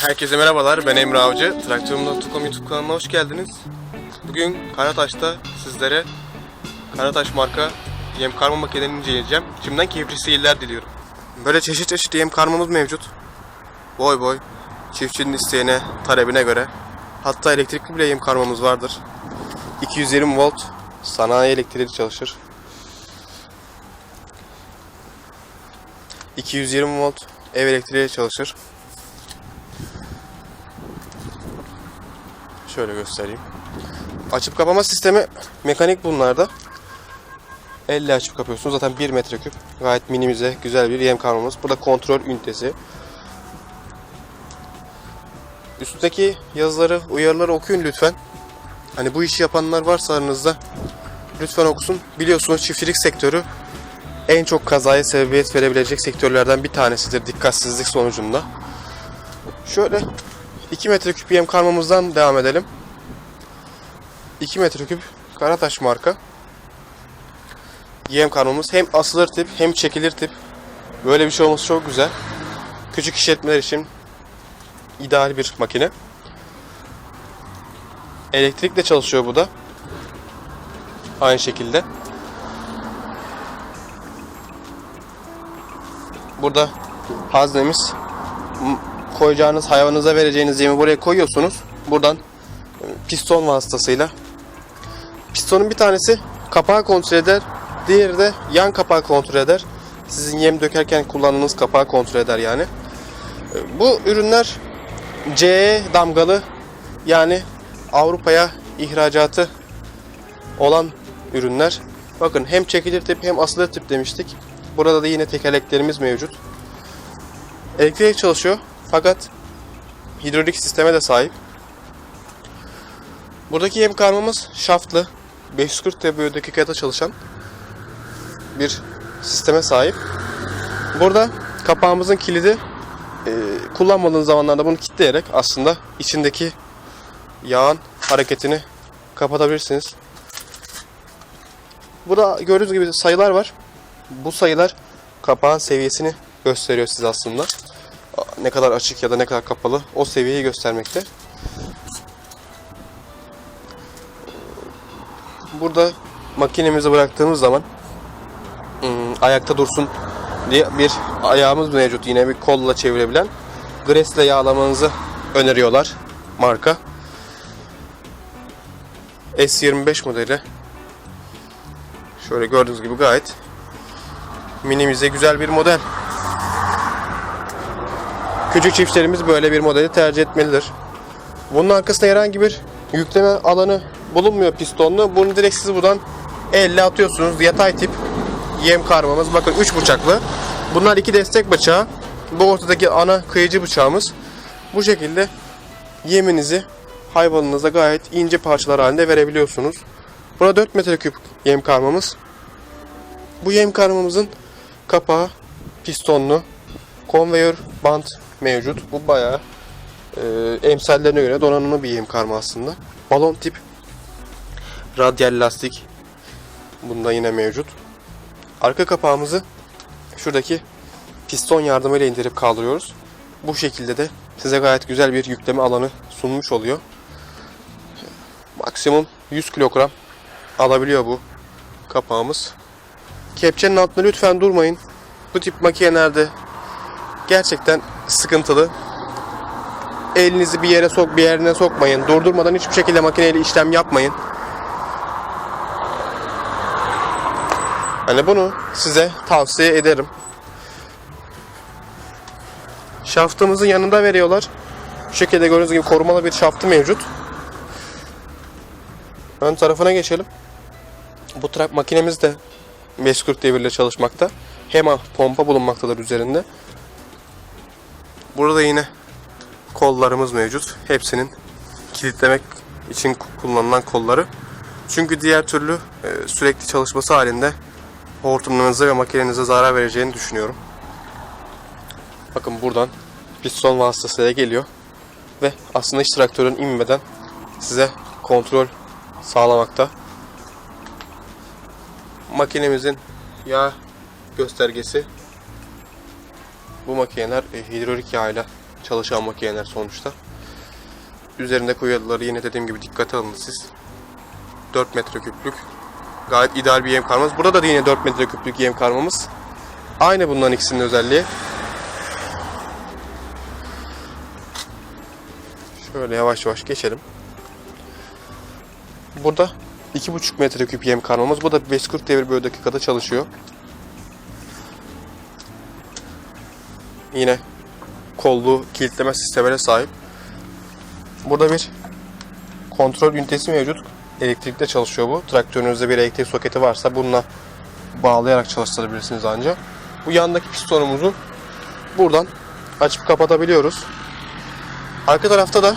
Herkese merhabalar, ben Emre Avcı. Traktörüm.com YouTube kanalına hoş geldiniz. Bugün Karataş'ta sizlere Karataş marka yem karma makinelerini inceleyeceğim. Şimdiden keyifli seyirler diliyorum. Böyle çeşit çeşit yem karmamız mevcut. Boy boy, çiftçinin isteğine, talebine göre. Hatta elektrikli bile yem karmamız vardır. 220 volt sanayi elektriği çalışır. 220 volt ev elektriği çalışır. Şöyle göstereyim. Açıp kapama sistemi mekanik bunlarda. Elle açıp kapıyorsunuz. Zaten 1 metreküp. Gayet minimize güzel bir yem karmamız. Burada kontrol ünitesi. Üstteki yazıları, uyarıları okuyun lütfen. Hani bu işi yapanlar varsa aranızda lütfen okusun. Biliyorsunuz çiftçilik sektörü en çok kazaya sebebiyet verebilecek sektörlerden bir tanesidir dikkatsizlik sonucunda. Şöyle 2 metreküp yem karmamızdan devam edelim. 2 metreküp Karataş marka. Yem karmamız hem asılır tip hem çekilir tip. Böyle bir şey olması çok güzel. Küçük işletmeler için ideal bir makine. Elektrikle çalışıyor bu da. Aynı şekilde. Burada haznemiz koyacağınız hayvanınıza vereceğiniz yemi buraya koyuyorsunuz. Buradan e, piston vasıtasıyla pistonun bir tanesi kapağı kontrol eder. Diğeri de yan kapağı kontrol eder. Sizin yem dökerken kullandığınız kapağı kontrol eder yani. E, Bu ürünler CE damgalı yani Avrupa'ya ihracatı olan ürünler. Bakın hem çekilir tip hem asılı tip demiştik. Burada da yine tekerleklerimiz mevcut. Elektrik çalışıyor fakat hidrolik sisteme de sahip. Buradaki yem karmamız şaftlı. 540 TBÖ dakikada çalışan bir sisteme sahip. Burada kapağımızın kilidi e, kullanmadığınız zamanlarda bunu kilitleyerek aslında içindeki yağın hareketini kapatabilirsiniz. Burada gördüğünüz gibi sayılar var. Bu sayılar kapağın seviyesini gösteriyor size aslında. Ne kadar açık ya da ne kadar kapalı o seviyeyi göstermekte. Burada makinemizi bıraktığımız zaman ım, ayakta dursun diye bir ayağımız mevcut. Yine bir kolla çevirebilen. Gresle yağlamanızı öneriyorlar marka. S25 modeli. Şöyle gördüğünüz gibi gayet minimize güzel bir model. Küçük çiftçilerimiz böyle bir modeli tercih etmelidir. Bunun arkasında herhangi bir yükleme alanı bulunmuyor pistonlu. Bunu direkt siz buradan elle atıyorsunuz. Yatay tip yem karmamız. Bakın 3 bıçaklı. Bunlar iki destek bıçağı. Bu ortadaki ana kıyıcı bıçağımız. Bu şekilde yeminizi hayvanınıza gayet ince parçalar halinde verebiliyorsunuz. Burada 4 metreküp yem karmamız. Bu yem karmamızın kapağı pistonlu. Konveyör bant mevcut. Bu bayağı e, emsallerine göre donanımlı bir yem karma aslında. Balon tip radyal lastik bunda yine mevcut. Arka kapağımızı şuradaki piston yardımıyla indirip kaldırıyoruz. Bu şekilde de size gayet güzel bir yükleme alanı sunmuş oluyor. Maksimum 100 kilogram alabiliyor bu kapağımız. Kepçenin altında lütfen durmayın. Bu tip makinelerde gerçekten sıkıntılı. Elinizi bir yere sok, bir yerine sokmayın. Durdurmadan hiçbir şekilde makineyle işlem yapmayın. Hani bunu size tavsiye ederim. Şaftımızın yanında veriyorlar. Bu şekilde gördüğünüz gibi korumalı bir şaftı mevcut. Ön tarafına geçelim. Bu trak makinemiz de 540 devirle çalışmakta. HEMA pompa bulunmaktadır üzerinde. Burada yine kollarımız mevcut. Hepsinin kilitlemek için kullanılan kolları. Çünkü diğer türlü e, sürekli çalışması halinde hortumlarınıza ve makinenize zarar vereceğini düşünüyorum. Bakın buradan piston vasıtasıyla geliyor. Ve aslında hiç traktörün inmeden size kontrol sağlamakta. Makinemizin yağ göstergesi Bu makineler e, hidrolik yağıyla çalışan makineler sonuçta. Üzerinde koyuları yine dediğim gibi dikkate alın siz. 4 metreküplük gayet ideal bir yem karmamız. Burada da yine 4 metreküplük yem karmamız. Aynı bunların ikisinin özelliği. Şöyle yavaş yavaş geçelim. Burada 2,5 metreküp yem karmamız. Bu da 540 devir bölü dakikada çalışıyor. Yine kollu kilitleme sistemine sahip. Burada bir kontrol ünitesi mevcut. Elektrikle çalışıyor bu. Traktörünüzde bir elektrik soketi varsa bununla bağlayarak çalıştırabilirsiniz ancak. Bu yandaki pistonumuzu buradan açıp kapatabiliyoruz. Arka tarafta da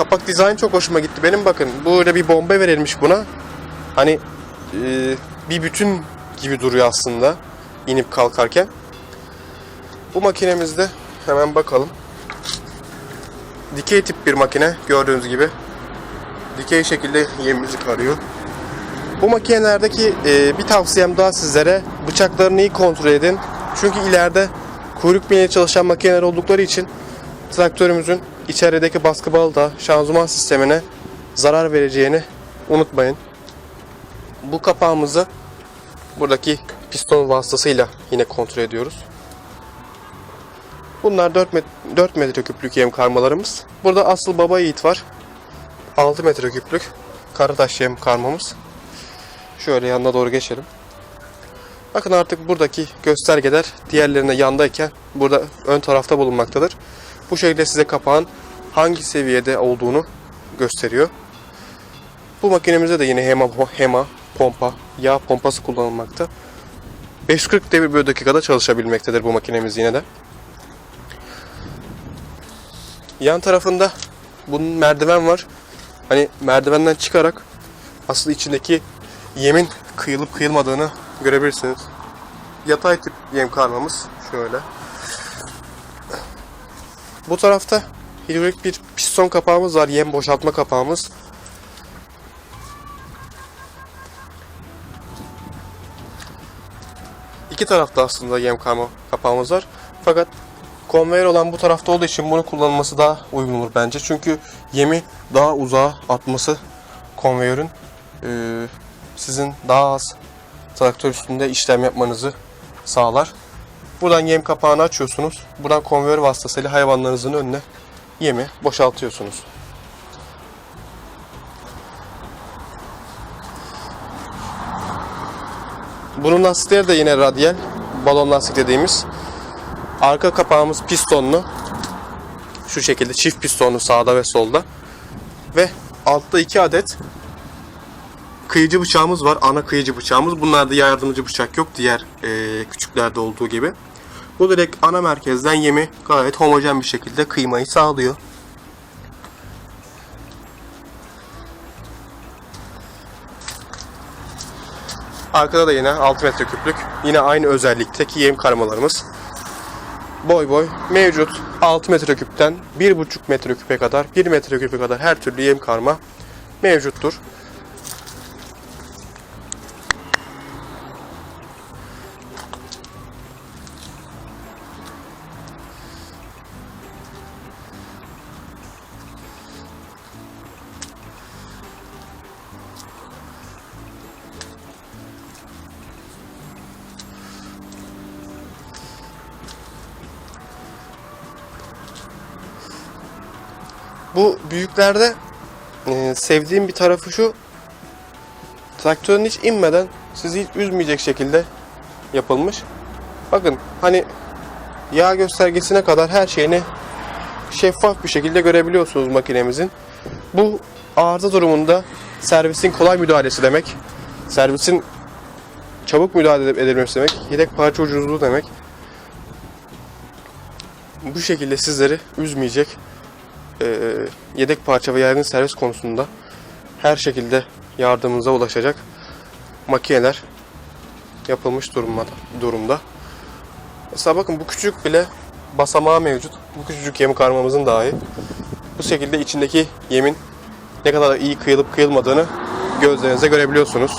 kapak dizayn çok hoşuma gitti. Benim bakın böyle bir bomba verilmiş buna. Hani e, bir bütün gibi duruyor aslında inip kalkarken. Bu makinemizde hemen bakalım. Dikey tip bir makine gördüğünüz gibi. Dikey şekilde yemimizi karıyor. Bu makinelerdeki e, bir tavsiyem daha sizlere bıçaklarını iyi kontrol edin. Çünkü ileride kuyruk bineği çalışan makineler oldukları için traktörümüzün içerideki baskı balı da şanzıman sistemine zarar vereceğini unutmayın. Bu kapağımızı buradaki piston vasıtasıyla yine kontrol ediyoruz. Bunlar 4, met 4 metreküplük yem karmalarımız. Burada asıl baba yiğit var. 6 metreküplük karataş yem karmamız. Şöyle yanına doğru geçelim. Bakın artık buradaki göstergeler diğerlerine yandayken burada ön tarafta bulunmaktadır. Bu şekilde size kapağın hangi seviyede olduğunu gösteriyor. Bu makinemizde de yine HEMA, HEMA pompa, yağ pompası kullanılmakta. 540 devir bölü dakikada çalışabilmektedir bu makinemiz yine de. Yan tarafında bunun merdiven var. Hani merdivenden çıkarak aslında içindeki yemin kıyılıp kıyılmadığını görebilirsiniz. Yatay tip yem karmamız şöyle. Bu tarafta hidrolik bir piston kapağımız var. Yem boşaltma kapağımız. İki tarafta aslında yem karma kapağımız var. Fakat konveyör olan bu tarafta olduğu için bunu kullanılması daha uygun olur bence. Çünkü yemi daha uzağa atması konveyörün e, sizin daha az traktör üstünde işlem yapmanızı sağlar. Buradan yem kapağını açıyorsunuz. Buradan konveyör vasıtasıyla hayvanlarınızın önüne yemi boşaltıyorsunuz. Bunun lastikleri de yine radyal. Balon lastik dediğimiz. Arka kapağımız pistonlu. Şu şekilde çift pistonlu sağda ve solda. Ve altta iki adet kıyıcı bıçağımız var. Ana kıyıcı bıçağımız. Bunlarda yardımcı bıçak yok. Diğer e, küçüklerde olduğu gibi. Bu direkt ana merkezden yemi gayet homojen bir şekilde kıymayı sağlıyor. Arkada da yine 6 metreküplük yine aynı özellikteki yem karmalarımız. Boy boy mevcut 6 metreküpten 1,5 metreküpe kadar 1 metreküpe kadar her türlü yem karma mevcuttur. Bu büyüklerde e, sevdiğim bir tarafı şu. Traktörün hiç inmeden sizi hiç üzmeyecek şekilde yapılmış. Bakın hani yağ göstergesine kadar her şeyini şeffaf bir şekilde görebiliyorsunuz makinemizin. Bu arıza durumunda servisin kolay müdahalesi demek. Servisin çabuk müdahale edilmesi demek. Yedek parça ucuzluğu demek. Bu şekilde sizleri üzmeyecek e, yedek parça ve yaygın servis konusunda her şekilde yardımınıza ulaşacak makineler yapılmış durumda. durumda. Mesela bakın bu küçük bile basamağı mevcut. Bu küçücük yemi karmamızın dahi. Bu şekilde içindeki yemin ne kadar iyi kıyılıp kıyılmadığını gözlerinizle görebiliyorsunuz.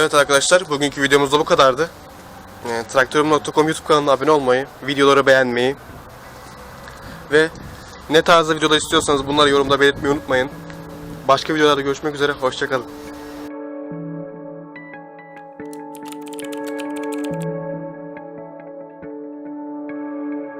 Evet arkadaşlar bugünkü videomuz da bu kadardı. Ee, Traktörüm.com YouTube kanalına abone olmayı, videoları beğenmeyi ve ne tarzda videolar istiyorsanız bunları yorumda belirtmeyi unutmayın. Başka videolarda görüşmek üzere, hoşçakalın.